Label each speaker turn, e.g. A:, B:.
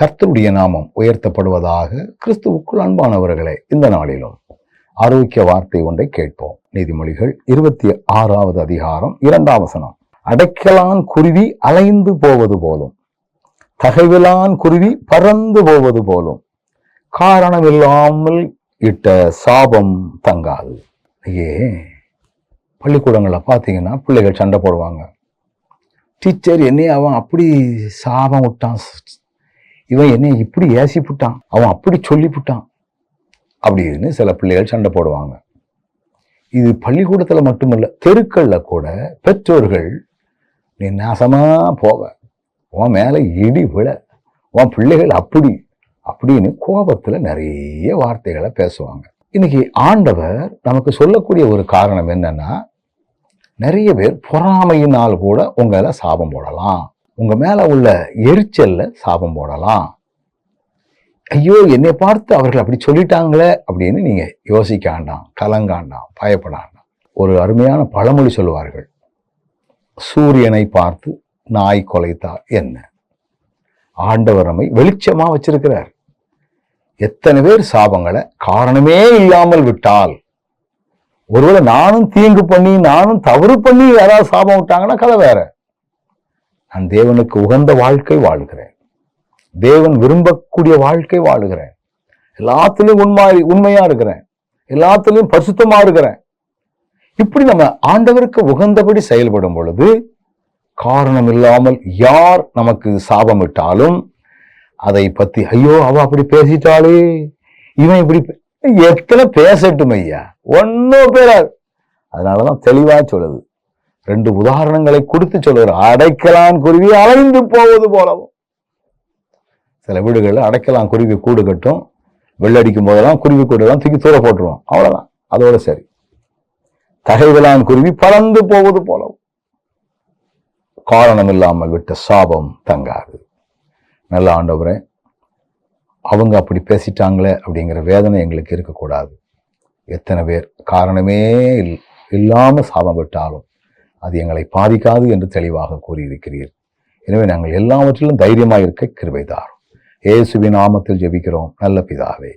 A: கர்த்தருடைய நாமம் உயர்த்தப்படுவதாக கிறிஸ்துவுக்குள் அன்பானவர்களே இந்த நாளிலும் ஆரோக்கிய வார்த்தை ஒன்றை கேட்போம். நீதிமொழிகள் இருபத்தி ஆறாவது அதிகாரம் இரண்டாம் வசனம். அடைக்கலான் குருவி அலைந்து போவது போலும் தகைவிலான் குருவி பறந்து போவது போலும் காரணமில்லாமல் இட்ட சாபம் தங்காது. ஐயே பள்ளிக்கூடங்களில் பார்த்தீங்கன்னா பிள்ளைகள் சண்டை போடுவாங்க. டீச்சர் என்னையே அவன் அப்படி சாபம் விட்டான்? இவன் என்னை இப்படி ஏசி புட்டான் அவன் அப்படி சொல்லி புட்டான் அப்படின்னு சில பிள்ளைகள் சண்டை போடுவாங்க. இது பள்ளிக்கூடத்தில் மட்டுமல்ல தெருக்களில் கூட பெற்றோர்கள் நீ நாசமாக போவ. உன் மேலே இடி விழ. உன் பிள்ளைகள் அப்படி அப்படின்னு கோபத்தில் நிறைய வார்த்தைகளை பேசுவாங்க. இன்னைக்கு ஆண்டவர் நமக்கு சொல்லக்கூடிய ஒரு காரணம் என்னன்னா நிறைய பேர் பொறாமையினால் கூட உங்களை சாபம் போடலாம். உங்கள் மேலே உள்ள எரிச்சலில் சாபம் போடலாம். ஐயோ என்னை பார்த்து அவர்கள் அப்படி சொல்லிட்டாங்களே அப்படின்னு நீங்கள் யோசிக்க வேண்டாம் கலங்காண்டாம் பயப்படாண்டாம் ஒரு அருமையான பழமொழி சொல்லுவார்கள். சூரியனை பார்த்து நாய் கொலைத்தார் என்ன? ஆண்டவர் நம்மை வெளிச்சமாக வச்சிருக்கிறார். எத்தனை பேர் சாபங்களை காரணமே இல்லாமல் விட்டால் ஒருவேளை நானும் தீங்கு பண்ணி நானும் தவறு பண்ணி யாராவது சாபம் விட்டாங்கன்னா கதை வேற. நான் தேவனுக்கு உகந்த வாழ்க்கை வாழ்கிறேன். தேவன் விரும்பக்கூடிய வாழ்க்கை வாழுகிறேன். எல்லாத்துலேயும் உண்மை உண்மையா இருக்கிறேன். எல்லாத்துலேயும் பரிசுத்தமா இருக்கிறேன். இப்படி நம்ம ஆண்டவருக்கு உகந்தபடி செயல்படும் பொழுது காரணம் இல்லாமல் யார் நமக்கு சாபம் விட்டாலும் அதை பத்தி ஐயோ அவ அப்படி பேசிட்டாளே. இவன் இப்படி எத்தனை பேசட்டும் ஐயா. ஒன்னும் பேராது அதனாலதான் தெளிவா சொல்லுது. ரெண்டு உதாரணங்களை கொடுத்து சொல்லுகிற அடைக்கலான் குருவி அலைந்து போவது போலவும். சில வீடுகளில் அடைக்கலாம் குருவி கூடு கட்டும். வெள்ளடிக்கும் போதெல்லாம் குருவி கூடெல்லாம் தூக்கி தூர போட்டுருவோம் அவ்வளோதான் அதோட சரி. தகைவிலான் குருவி பறந்து போவது போலவும். காரணம் இல்லாமல் விட்ட சாபம் தங்காது. நல்ல ஆண்டவரே அவங்க அப்படி பேசிட்டாங்களே அப்படிங்கிற வேதனை எங்களுக்கு இருக்கக்கூடாது. எத்தனை பேர் காரணமே இல் இல்லாமல் சாபம் விட்டாலும் அது எங்களை பாதிக்காது என்று தெளிவாக கூறியிருக்கிறீர். எனவே நாங்கள் எல்லாவற்றிலும் தைரியமாக இருக்க கிருபைதார் இயேசுவின் நாமத்தில் ஜெபிக்கிறோம். நல்ல பிதாவே